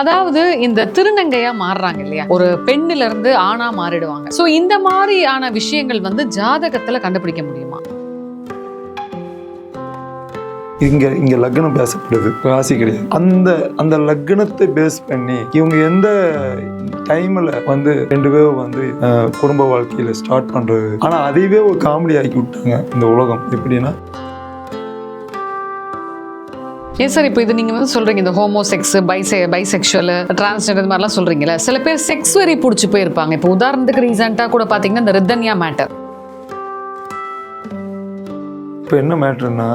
அதாவது இந்த திருநங்கையா மாறுறாங்க இல்லையா? ஒரு பெண்ணில இருந்து ஆணா மாறிடுவாங்க. சோ இந்த மாதிரியான விஷயங்கள் வந்து ஜாதகத்துல கண்டுபிடிக்க முடியுமா? இங்க இங்க லக்னம் பேசப்படுது. ராசி கிடையாது. அந்த அந்த லக்னத்தை பேஸ் பண்ணி இவங்க எந்த டைம்ல வந்து ரெண்டு பேரும் வந்து குடும்ப வாழ்க்கையில ஸ்டார்ட் பண்றது? ஆனா அதையவே ஒரு காமெடி ஆக்கி விட்டாங்க இந்த உலகம். எப்படின்னா ஏன் சார் இப்போ இது நீங்க வந்து சொல்றீங்க இந்த ஹோமோ செக்ஸ் பைசெ பைசெக்சுவல் டிரான்ஸ்ஜெண்டர் இது மாதிரிலாம் சொல்றீங்கல்ல சில பேர் செக்ஸ் வெறி பிடிச்சி போயிருப்பாங்க. இப்போ உதாரணத்துக்கு ரீசெண்டாக கூட பாத்தீங்கன்னா இந்த ரித்தன்யா மேட்டர் இப்போ என்ன மேட்ருன்னா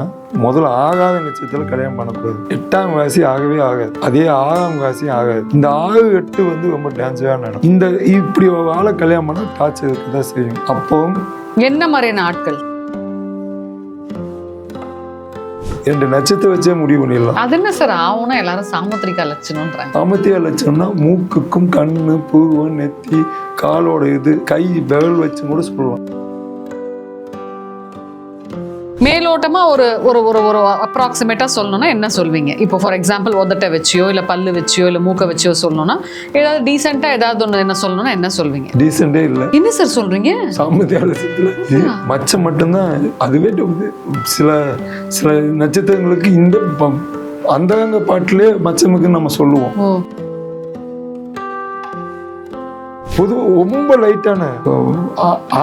முதல்ல ஆகாத நட்சத்திரத்தில் கல்யாணம் பண்ணக்கூடாது. எட்டாம் வாசி ஆகவே ஆகாது. அதே ஆறாம் வாசி ஆகாது. இந்த ஆறு எட்டு வந்து ரொம்ப டேஞ்சரான இடம் இந்த இப்படி ஒரு ஆளை கல்யாணம் பண்ண டார்ச்சர் தான் செய்யும். அப்போ என்ன மாதிரியான ஆட்கள்? ரெண்டு நட்சத்திரம் வச்சே முடிவு பண்ணிடலாம். அது என்ன சார் ஆகும்னா எல்லாரும் சாமுத்திரிகா லட்சணம்ன்றாங்க சாமத்திய லட்சம்னா மூக்குக்கும் கண்ணு பூவம் நெத்தி காலோட இது கை விரல் வச்சு கூட சொல்லுவாங்க மேலோட்டமா ஒரு ஒரு ஒரு ஒரு அப்ராக்சிமேட்டா சொல்லணும்னா என்ன சொல்வீங்க? இப்போ ஃபார் எக்ஸாம்பிள் உதட்டை வச்சியோ இல்ல பல்லு வச்சியோ இல்ல மூக்கை வச்சியோ சொல்லணும்னா ஏதாவது டீசெண்டா ஏதாவது ஒன்று என்ன சொல்லணும்னா என்ன சொல்வீங்க? டீசெண்டே இல்லை. என்ன சார் சொல்றீங்க? லட்சத்தில் மச்சம் மட்டும்தான் அதுவே சில சில நட்சத்திரங்களுக்கு இந்த அந்தரங்க பாட்டிலே மச்சமுக்குன்னு நம்ம சொல்லுவோம். பொது ரொம்ப லைட்டான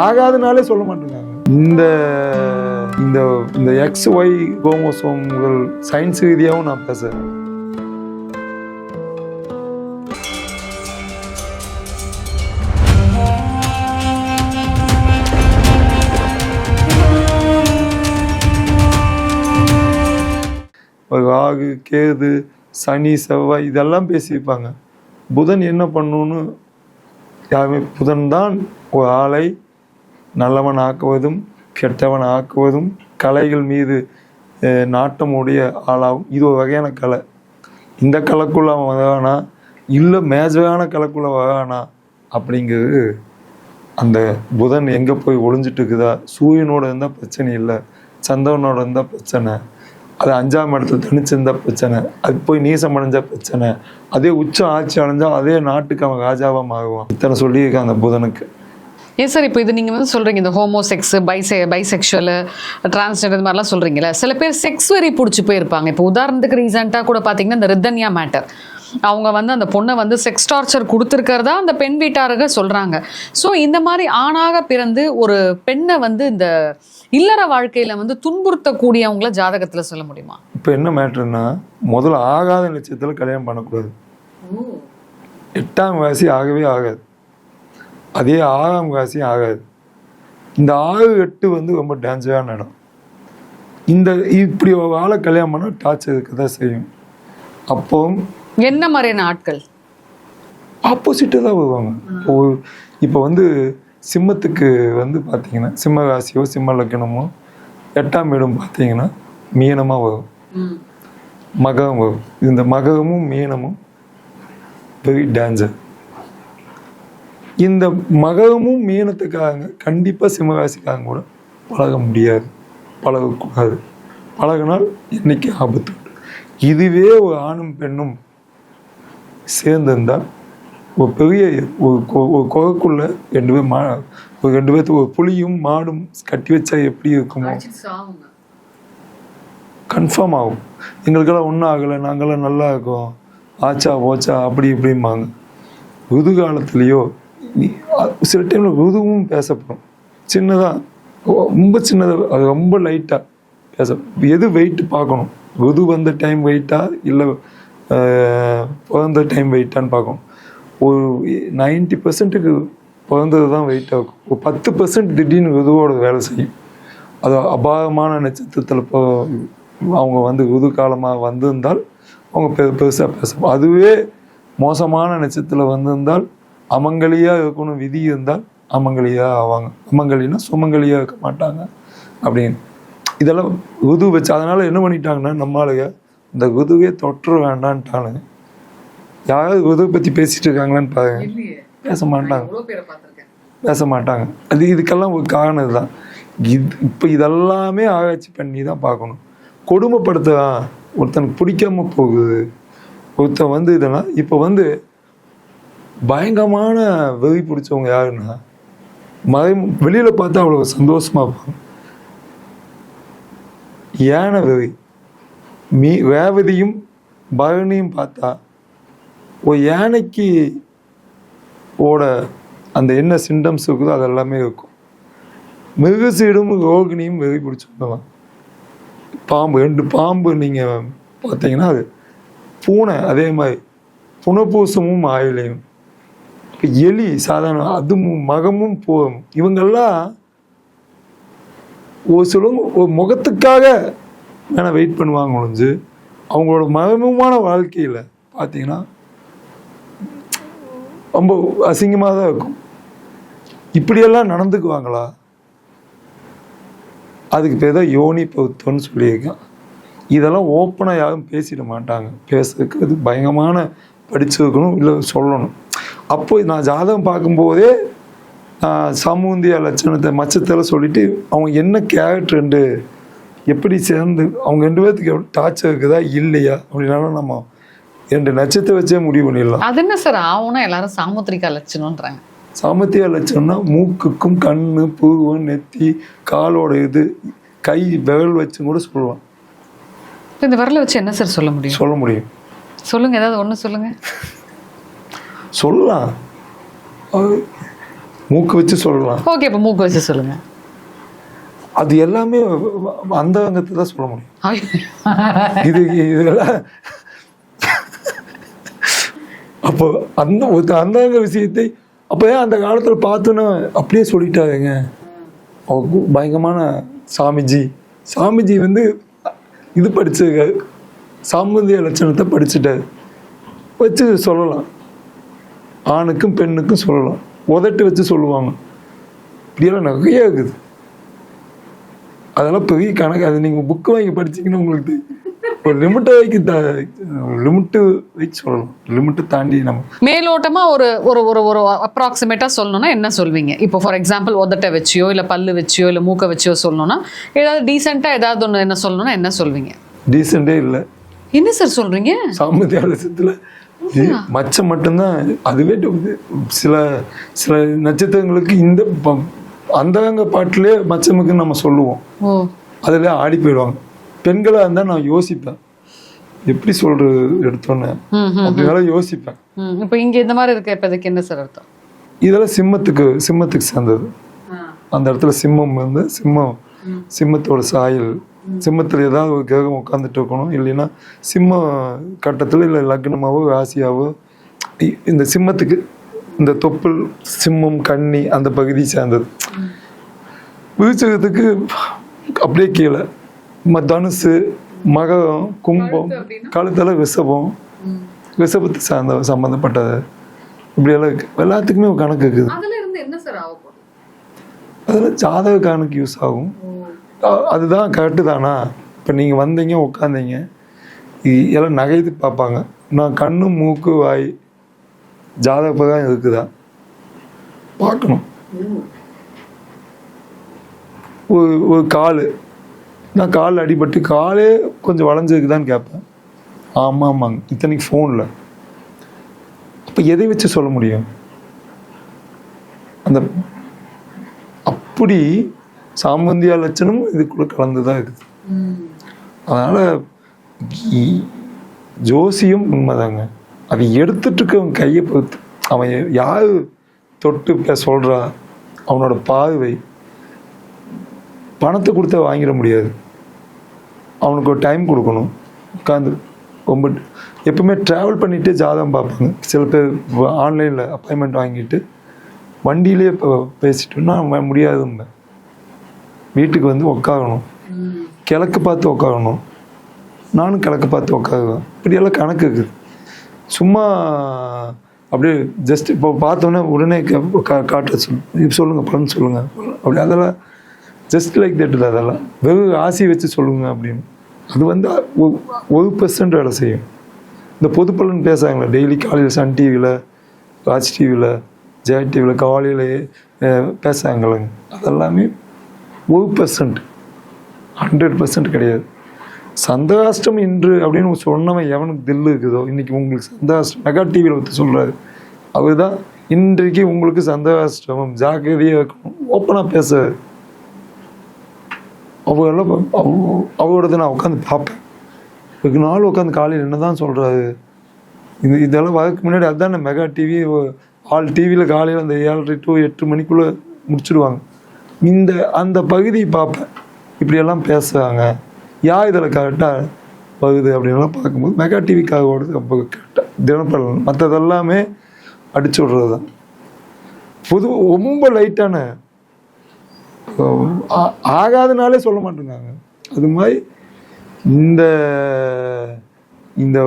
ஆகாதனாலே சொல்ல மாட்டேங்காங்க இந்த இந்த இந்த எக்ஸ் ஒய் குரோமோசோம்கள் சயின்ஸ் ரீதியாகவும் நான் பேசுகிறேன் ராகு கேது சனி செவ்வாய் இதெல்லாம் பேசியிருப்பாங்க. புதன் என்ன பண்ணுன்னு யாருமே புதன் தான் ஒரு ஆளை நல்லவன் ஆக்குவதும் கெட்டவன் ஆக்குவதும் கலைகள் மீது நாட்டமுடைய நாட்டம் உடைய ஆளாகும். இது ஒரு வகையான கலை. இந்த கலைக்குள்ள அவன் வகானா இல்லை மேஜரான கலைக்குள்ள வகானா அப்படிங்கிறது அந்த புதன் எங்கே போய் ஒளிஞ்சிட்டு இருக்குதா சூரியனோட இருந்தால் பிரச்சனை இல்லை. சந்திரனோட இருந்தால் பிரச்சனை. அது அஞ்சாம் இடத்துல தனிச்சிருந்தா பிரச்சனை. அது போய் நீசம் அடைஞ்சால் பிரச்சனை. அதே உச்சம் ஆட்சி அடைஞ்சால் அதே நாட்டுக்கு அவன் ராஜாவாக மாறுவான். இத்தனை சொல்லியிருக்கான் அந்த புதனுக்கு. ஏன் சார் இப்போ இது நீங்க வந்து சொல்றீங்க இந்த ஹோமோ செக்ஸ் பைசெ பைசெக்சுவல் டிரான்ஸ்ஜெண்டர் இது மாதிரிலாம் சொல்றீங்கல்ல சில பேர் செக்ஸ் வெறி பிடிச்சி போயிருப்பாங்க. இப்போ உதாரணத்துக்கு ரீசெண்டாக கூட பாத்தீங்கன்னா இந்த ரித்தன்யா மேட்டர் அவங்க வந்து அந்த பொண்ணை வந்து செக்ஸ் டார்ச்சர் கொடுத்துருக்கிறதா அந்த பெண் வீட்டார்கள் சொல்றாங்க. ஸோ இந்த மாதிரி ஆணாக பிறந்து ஒரு பெண்ணை வந்து இந்த இல்லற வாழ்க்கையில வந்து துன்புறுத்தக்கூடியவங்கள ஜாதகத்துல சொல்ல முடியுமா? இப்போ என்ன மேட்ருன்னா முதல்ல ஆகாத நட்சத்திரத்தில் கல்யாணம் பண்ணக்கூடாது. எட்டாம் வாசி ஆகவே ஆகாது. அதே ஆறாம் வாசி ஆகாது. இந்த ஆறு எட்டு வந்து ரொம்ப டேஞ்சரான இடம். இந்த இப்படி ஒரு ஆளை கல்யாணம் பண்ணால் டார்ச்சர் இருக்க தான் செய்யும். அப்போ என்ன மாதிரியான ஆட்கள்? ஆப்போசிட்டாக தான் வருவாங்க. இப்போ இப்போ வந்து சிம்மத்துக்கு வந்து பார்த்தீங்கன்னா சிம்ம ராசியோ சிம்ம லக்னமோ எட்டாம் இடம் பார்த்தீங்கன்னா மீனமாக வரும். மகரம் வரும். இந்த மகரமும் மீனமும் வெரி டேஞ்சர் இந்த மகரமும் மீனத்துக்காக கண்டிப்பாக சிம்மராசிக்காரங்க கூட பழக முடியாது. பழகக்கூடாது. பழகினால் இன்னைக்கு ஆபத்து. இதுவே ஒரு ஆணும் பெண்ணும் சேர்ந்திருந்தால் ஒரு பெரிய ஒரு ஒரு குகைக்குள்ள ரெண்டு பேர் மா ஒரு ரெண்டு பேர்த்துக்கு ஒரு புலியும் மாடும் கட்டி வச்சா எப்படி இருக்குமோ? கன்ஃபார்ம் ஆகும். எங்களுக்கெல்லாம் ஒன்றும் ஆகலை. நாங்களாம் நல்லா இருக்கோம். ஆச்சா போச்சா அப்படி இப்படிம்பாங்க. ருது காலத்துலேயோ சில டைமில் ருதுவும் பேசப்படும். சின்னதாக ரொம்ப சின்னதாக அது ரொம்ப லைட்டாக பேச எது வெயிட் பார்க்கணும்? ருது வந்த டைம் வெயிட்டா இல்லை பிறந்த டைம் வெயிட்டான்னு பார்க்கணும். ஒரு நைன்டி பர்சன்ட்டுக்கு பிறந்தது தான் வெயிட்டாக இருக்கும். ஒரு பத்து பர்சன்ட் திடீர்னு ருதுவோட வேலை செய்யும். அது அபாயமான நட்சத்திரத்தில் இப்போ அவங்க வந்து ருது காலமாக வந்திருந்தால் அவங்க பெருசாக பேச அதுவே மோசமான நட்சத்திரத்தில் வந்திருந்தால் அமங்கலியாக இருக்கணும் விதி இருந்தால் அமங்கலியாக ஆவாங்க. அமங்கலினா சுமங்கலியாக இருக்க மாட்டாங்க. அப்படின்னு. இதெல்லாம் ருது வச்சு அதனால் என்ன பண்ணிட்டாங்கன்னா நம்மளுங்க இந்த ருதுவே தொற்று வேண்டான்ட்டானுங்க யாராவது ருதுவை பற்றி பேசிட்டு இருக்காங்களான்னு பாருங்க. பேச மாட்டாங்க. பேச மாட்டாங்க. அது இதுக்கெல்லாம் ஒரு காரணம் இதுதான். இது இப்போ இதெல்லாமே ஆராய்ச்சி பண்ணி தான் பார்க்கணும். கொடுமைப்படுத்த ஒருத்தனுக்கு பிடிக்காம போகுது. ஒருத்தன் வந்து இதெல்லாம் இப்போ வந்து பயங்கரமான வெறி பிடிச்சவங்க யாருன்னா மறை வெளியில் பார்த்தா அவ்வளோ சந்தோஷமாக இருப்பாங்க யானை வெறி. மீ ரேவதியும் பரணியும் பார்த்தா ஒரு யானைக்கு ஓட அந்த என்ன சிம்டம்ஸ் இருக்குதோ அது எல்லாமே இருக்கும். மிருகசீடும் ரோகிணியும் வெறி பிடிச்சவங்கலாம் பாம்பு ரெண்டு பாம்பு நீங்கள் பார்த்தீங்கன்னா அது பூனை அதே மாதிரி புனப்பூசமும் ஆயிலையும் எலி சாதாரண அதுவும் மகமும் போகும் இவங்கெல்லாம் ஒரு சிலவங்க ஒரு முகத்துக்காக வேணால் வெயிட் பண்ணுவாங்க ஒழிஞ்சு. அவங்களோட மர்மமான வாழ்க்கையில் பார்த்தீங்கன்னா ரொம்ப அசிங்கமாக தான் இருக்கும். இப்படியெல்லாம் நடந்துக்குவாங்களா? அதுக்கு பேர் தான் யோனி பௌத்தம்னு சொல்லியிருக்கேன். இதெல்லாம் ஓப்பனாக யாரும் பேசிட மாட்டாங்க. பேசுறதுக்கு அது பயங்கரமான படிச்சிருக்கணும் இல்லை சொல்லணும். அப்போ நான் ஜாதகம் பார்க்கும்போதே சமூந்திய லட்சணத்தை மச்சத்தில் சொல்லிட்டு அவங்க என்ன கேரக்டர் எப்படி சேர்ந்து அவங்க ரெண்டு பேர்த்துக்கு டார்ச்சர் இருக்குதா இல்லையா அப்படின்னாலும் நம்ம ரெண்டு நட்சத்திரம் வச்சே முடிவு பண்ணிடலாம். அது என்ன சார்? ஆகும்னா எல்லாரும் சாமுத்திரிகா லட்சணம்ன்றாங்க. சாமத்திய லட்சணம்னா மூக்குக்கும் கண்ணு பூர்வம் நெத்தி காலோட இது கை விரல் வச்சும் கூட சொல்லலாம் இந்த விரலை வச்சு என்ன சார் சொல்ல முடியும்? சொல்ல முடியும். சொல்லுங்க ஏதாவது ஒண்ணு சொல்லுங்க. சொல்லலாம். மூக்கு வச்சு சொல்லலாம். ஓகே இப்ப மூக்கு வச்சு சொல்லுங்க. அது எல்லாமே அந்த அங்கத்தை தான் சொல்ல முடியும். இது இதெல்லாம் அப்போ அந்த ஒரு அந்தாங்க விஷயத்தை அப்போ ஏன் அந்த காலத்தில் பார்த்தோன்னே அப்படியே சொல்லிட்டாங்க? அவங்க பயங்கரமான சாமிஜி. சாமிஜி வந்து இது படிச்சிருக்காரு. சாமந்திய லட்சணத்தை படிச்சுட்டாரு. வச்சு சொல்லலாம். ஆணுக்கும் பெண்ணுக்கும் சொல்லலாம். உதட்டு வச்சு சொல்லுவாங்க. இப்படியெல்லாம் நிறைய இருக்குது. அதெல்லாம் பெரிய கணக்கு. அது நீங்கள் புக்கு வாங்கி படிச்சீங்கன்னா உங்களுக்கு. ஒரு லிமிட்டை வைக்க லிமிட்டு வச்சு சொல்லலாம் லிமிட்டை தாண்டி நம்ம மேலோட்டமா ஒரு ஒரு ஒரு ஒரு அப்ராக்சிமேட்டா சொல்லணும்னா என்ன சொல்வீங்க? இப்போ ஃபார் எக்ஸாம்பிள் உதட்டை வச்சியோ இல்ல பல்லு வச்சியோ இல்ல மூக்க வச்சியோ சொல்லணும்னா ஏதாவது டீசெண்டா ஏதாவது ஒண்ணு என்ன சொல்லணும்னா என்ன சொல்வீங்க? டீசெண்டே இல்லை. என்ன சார் சொல்றீங்க? சாமந்திய ஆலோசத்தில் மச்சம் மட்டும்தான். அதுவே சில சில நட்சத்திரங்களுக்கு இந்த அந்தரங்க பாட்டிலே மச்சமுக்குன்னு நம்ம சொல்லுவோம். அதில் ஆடி போயிடுவாங்க. பெண்களாக இருந்தால் நான் யோசிப்பேன். எப்படி சொல்றது எடுத்தோன்னே. அப்படினால யோசிப்பேன். இப்போ இங்க இந்த மாதிரி இருக்க? இப்போதைக்கு என்ன சார் அர்த்தம்? இதெல்லாம் சிம்மத்துக்கு சிம்மத்துக்கு சேர்ந்தது. அந்த இடத்துல சிம்மம் வந்து சிம்மம் சிம்மத்தோட சாயல். சிம்மத்தில் ஏதாவது ஒரு கிரகம் உட்காந்துட்டு இருக்கணும். இல்லைன்னா சிம்ம கட்டத்தில் இல்லை லக்னமாவோ ராசியாவோ இந்த சிம்மத்துக்கு இந்த தொப்புள் சிம்மம் கன்னி அந்த பகுதி சேர்ந்தது. விருச்சகத்துக்கு அப்படியே கீழே. தனுசு மகரம் கும்பம் கழுத்தில் ரிஷபம். ரிஷபத்துக்கு சார்ந்த சம்மந்தப்பட்டது இப்படியெல்லாம் இருக்கு. எல்லாத்துக்குமே கணக்கு இருக்குது. அதுல ஜாதக கணக்கு யூஸ் ஆகும். அதுதான் கரெக்டு தானா? இப்போ நீங்கள் வந்தீங்க உட்காந்தீங்க எல்லாம் நகைத்து பார்ப்பாங்க. நான் கண்ணு மூக்கு வாய் ஜாதக பிரகாரம் இருக்குதா? பார்க்கணும். ஒரு ஒரு கால். நான் கால் அடிபட்டு காலே கொஞ்சம் வளைஞ்சிருக்குதான்னு கேட்பேன். ஆமாம் ஆமாங்க. இத்தனைக்கு ஃபோனில் அப்போ எதை வச்சு சொல்ல முடியும்? அந்த அப்படி சாமந்தியா லட்சணமும் இதுக்குள்ள கலந்து தான் இருக்குது. அதனால ஜோசியம் உண்மைதாங்க. அதை எடுத்துட்டு இருக்கவன் கையை பொறுத்து. அவன் யார் தொட்டு பே சொல்கிறா அவனோட பார்வை. பணத்தை கொடுத்தா வாங்கிட முடியாது. அவனுக்கு ஒரு டைம் கொடுக்கணும். உட்காந்து ரொம்ப எப்பவுமே ட்ராவல் பண்ணிட்டு ஜாதகம் பார்ப்பாங்க. சில பேர் ஆன்லைனில் அப்பாயின்மெண்ட் வாங்கிட்டு வண்டியிலே பேசிட்டோம்னா முடியாதுங்க. வீட்டுக்கு வந்து உட்காரணும் கிழக்கு பார்த்து உட்காரணும் நானும் கிழக்கு பார்த்து உட்காருவேன் இப்படியெல்லாம் கணக்கு இருக்குது. சும்மா அப்படியே ஜஸ்ட் இப்போ பார்த்தோன்னே உடனே காட்ட சொல்லு சொல்லுங்கள் பலன் சொல்லுங்கள் அப்படி அதெல்லாம் ஜஸ்ட் லைக் தட் அதெல்லாம். வெறும் ஆசை வச்சு சொல்லுங்க அப்படின்னு. அது வந்து ஒரு பர்சன்ட் வேலை செய்யும். இந்த பொது பலன் பேசுகிறாங்களே டெய்லி காலையில் சன் டிவியில் ராஜ் டிவியில் ஜெயா டிவியில் காலையில் பேசுகிறாங்களேங்க அதெல்லாமே ஒரு பர்சன்ட் ஹண்ட்ரட் பர்சன்ட் கிடையாது. சந்தகாஷ்டம் இன்று அப்படின்னு சொன்னவன் எவனுக்கு தில்லு இருக்குதோ இன்றைக்கி உங்களுக்கு சந்தகாஷ்டம் மெகா டிவியில் ஒருத்தர் சொல்கிறாரு அவர் தான் இன்றைக்கு உங்களுக்கு சந்தகாஷ்டமம் ஜாக்கிரதையாக இருக்கணும். ஓப்பனாக பேச அவரெல்லாம் அவ- அவரோடது நான் உட்காந்து பார்ப்பேன். ஒரு நாள் உட்காந்து காலையில் என்ன தான் சொல்கிறாரு இது இதெல்லாம் வரக்கு முன்னாடி அதுதான் மெகா டிவி ஆல் டிவியில் காலையில் அந்த ஏழரை டு எட்டு மணிக்குள்ளே முடிச்சிடுவாங்க இந்த அந்த பகுதி பார்ப்பேன். இப்படியெல்லாம் பேசுகிறாங்க யா இதில் கரெக்டாக வருது அப்படின்லாம் பார்க்கும்போது மெகா டிவிக்காக ஓடுது அப்போ கரெக்டாக தினப்பலன் மற்றதெல்லாமே அடிச்சு விட்றது தான் புது ரொம்ப லைட்டான ஆகாதனாலே சொல்ல மாட்டேங்காங்க அது மாதிரி இந்த இந்த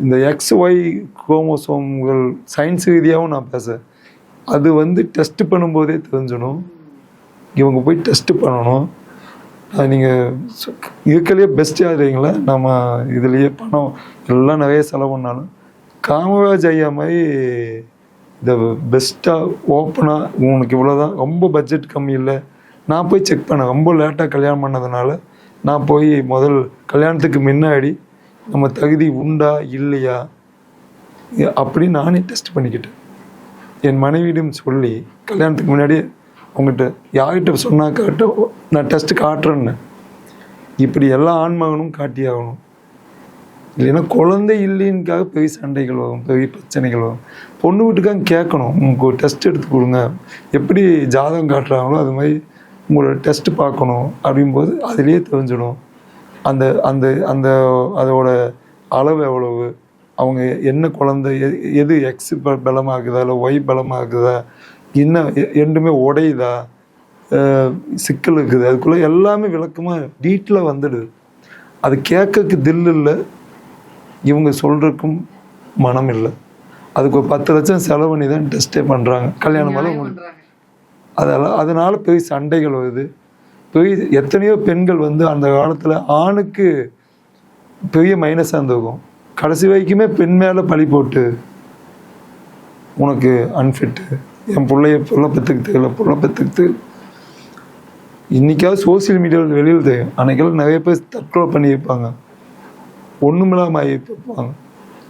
இந்த எக்ஸ் ஒய் குரோமோசோம்கள் சயின்ஸ் ரீதியாகவும் நான் பேச அது வந்து டெஸ்ட் பண்ணும்போதே தெரிஞ்சிடும். இவங்க போய் டெஸ்ட் பண்ணணும். அது நீங்கள் இருக்கலையே பெஸ்ட் யாருங்களா நம்ம இதுலேயே பணம் எல்லாம் நிறைய செலவு பண்ணாலும். காமராஜ் ஐயா மாதிரி இந்த பெஸ்ட்டாக ஓப்பனாக உனக்கு இவ்வளோதான் ரொம்ப பட்ஜெட் கம்மி இல்லை. நான் போய் செக் பண்ணேன். ரொம்ப லேட்டாக கல்யாணம் பண்ணதுனால நான் போய் முதல் கல்யாணத்துக்கு முன்னாடி நம்ம தகுதி உண்டா இல்லையா? அப்படின்னு நானே டெஸ்ட் பண்ணிக்கிட்டேன். என் மனைவியிடம் சொல்லி கல்யாணத்துக்கு முன்னாடியே உங்ககிட்ட யார்கிட்ட சொன்னா காட்ட நான் டெஸ்ட் காட்டுறேன்னு. இப்படி எல்லா ஆண்மகனும் காட்டியாகணும். இல்லைன்னா குழந்தை இல்லைன்னுக்காக பெரிய சண்டைகள் வரும் பெரிய பிரச்சனைகள் வரும். பொண்ணு வீட்டுக்காக கேட்கணும் உங்களுக்கு ஒரு டெஸ்ட் எடுத்து கொடுங்க. எப்படி ஜாதகம் காட்டுறாங்களோ அது மாதிரி உங்களோட டெஸ்ட் பார்க்கணும். அப்படிங்கும்போது அதுலேயே தெரிஞ்சிடும். அந்த அந்த அந்த அதோட அளவு எவ்வளவு? அவங்க என்ன குழந்தை எது எக்ஸ் பலமாகுதா இல்லை ஒய் பலமாகுதா? என்ன ரெண்டுமே உடையுதா? சிக்கல் இருக்குது. அதுக்குள்ளே எல்லாமே விளக்கமாக டீட்டெயிலாக வந்துடுது. அது கேட்கறதுக்கு தில் இல்லை. இவங்க சொல்றதுக்கும் மனம் இல்லை. அதுக்கு ஒரு பத்து லட்சம் செலவு பண்ணி தான் டெஸ்ட்டே பண்ணுறாங்க கல்யாணம் மேலே அதெல்லாம் அதனால பெரிய சண்டைகள் வருது. பெரிய எத்தனையோ பெண்கள் வந்து அந்த காலத்தில் ஆணுக்கு பெரிய மைனஸாக இருந்திருக்கும். கடைசி வரைக்குமே பெண் மேலே பழி போட்டு உனக்கு அன்ஃபிட்டு என் பிள்ளைய புள்ள பெற்றுக்கிட்டு இல்லை புள்ள பெற்றுக்கிட்டு இன்னைக்காவது சோசியல் மீடியாவில் வெளியில் தெரியும் அன்னைக்கெல்லாம் நிறைய பேர் தற்கொலை பண்ணியிருப்பாங்க. ஒன்றுமில்லாமல் ஆகியிருப்பாங்க.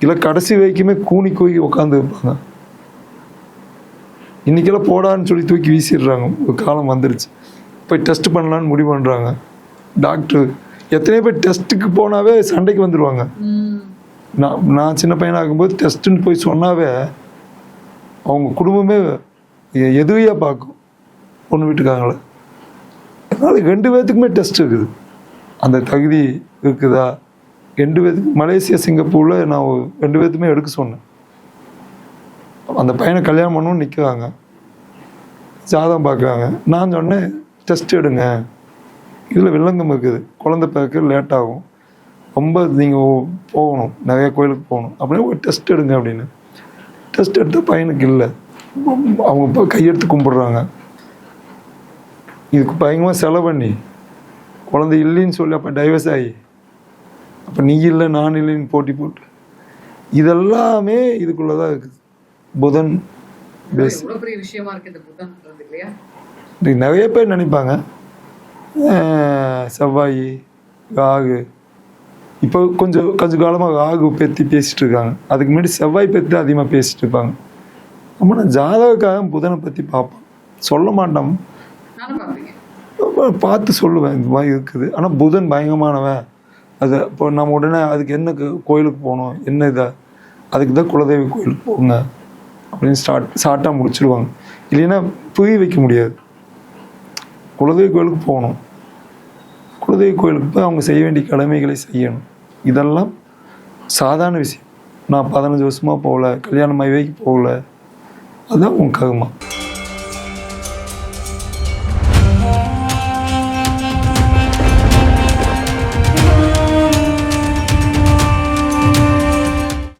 இல்லை கடைசி வரைக்குமே கூனி கூகி உட்காந்து இருப்பாங்க இன்னைக்கெல்லாம் போடான்னு சொல்லி தூக்கி வீசிடுறாங்க. ஒரு காலம் வந்துருச்சு. போய் டெஸ்ட் பண்ணலான்னு முடிவு பண்ணுறாங்க டாக்டர் எத்தனையோ பேர் டெஸ்ட்டுக்கு போனாவே சண்டைக்கு வந்துடுவாங்க நான் நான் சின்ன பையனாக இருக்கும்போது டெஸ்ட்டுன்னு போய் சொன்னாவே அவங்க குடும்பமே எதுவையாக பார்க்கும்? பொண்ணு வீட்டுக்காரங்கள. அதனால் ரெண்டு பேர்த்துக்குமே டெஸ்ட் இருக்குது. அந்த தகுதி இருக்குதா? ரெண்டு பேர்த்துக்கு மலேசியா சிங்கப்பூரில் நான் ரெண்டு பேர்த்துமே எடுக்க சொன்னேன். அந்த பையனை கல்யாணம் பண்ணணும்னு நிற்கிறாங்க ஜாதகம் பார்க்குறாங்க. நான் சொன்னேன் டெஸ்ட் எடுங்க. இதில் வில்லங்கம் இருக்குது. குழந்தை பிறக்க லேட் ஆகும். ரொம்ப நீங்கள் போகணும். நிறைய கோயிலுக்கு போகணும். அப்படியே ஒரு டெஸ்ட் எடுங்க அப்படின்னு. டெஸ்ட் எடுத்த பையனுக்கு இல்லை. அவங்க கையெடுத்து கும்பிடுறாங்க. இதுக்கு பயங்கரமாக செலவு பண்ணி. குழந்தை இல்லைன்னு சொல்லி அப்போ டைவர்ஸ் ஆகி. அப்போ நீ இல்லை நான் இல்லைன்னு போட்டி போட்டு. இதெல்லாமே இதுக்குள்ளே தான் இருக்குது. புதன் பேஸ் இன்னைக்கு நிறைய பேர் நினைப்பாங்க. செவ்வாய் ராகு. இப்போ கொஞ்சம் கொஞ்சம் காலமாக ராகு பற்றி பேசிட்டு இருக்காங்க. அதுக்கு முன்னாடி செவ்வாய் பற்றி தான் அதிகமாக பேசிட்டு இருப்பாங்க. நம்ம நான் ஜாதகக்காக புதனை பற்றி பார்ப்பேன் சொல்ல மாட்டோம். பார்த்து சொல்லுவேன் இந்த மாதிரி இருக்குது. ஆனால் புதன் பயங்கரமானவன். அது இப்போ நம்ம உடனே அதுக்கு என்ன கோயிலுக்கு போகணும் என்ன இதை? அதுக்கு தான் குலதெய்வ கோயிலுக்கு போங்க. அப்படின்னு ஸ்டார்ட் ஸ்டார்ட்டாக முடிச்சிடுவாங்க இல்லைன்னா புரிய வைக்க முடியாது. குலதெய்வ கோயிலுக்கு போகணும். குலதெய்வ கோயிலுக்கு போய் அவங்க செய்ய வேண்டிய கடமைகளை செய்யணும். இதெல்லாம் சாதாரண விஷயம். நான் பதினஞ்சு வருஷமாக போகல கல்யாணம் ஆகி போகல. அதுதான் உன் கருமா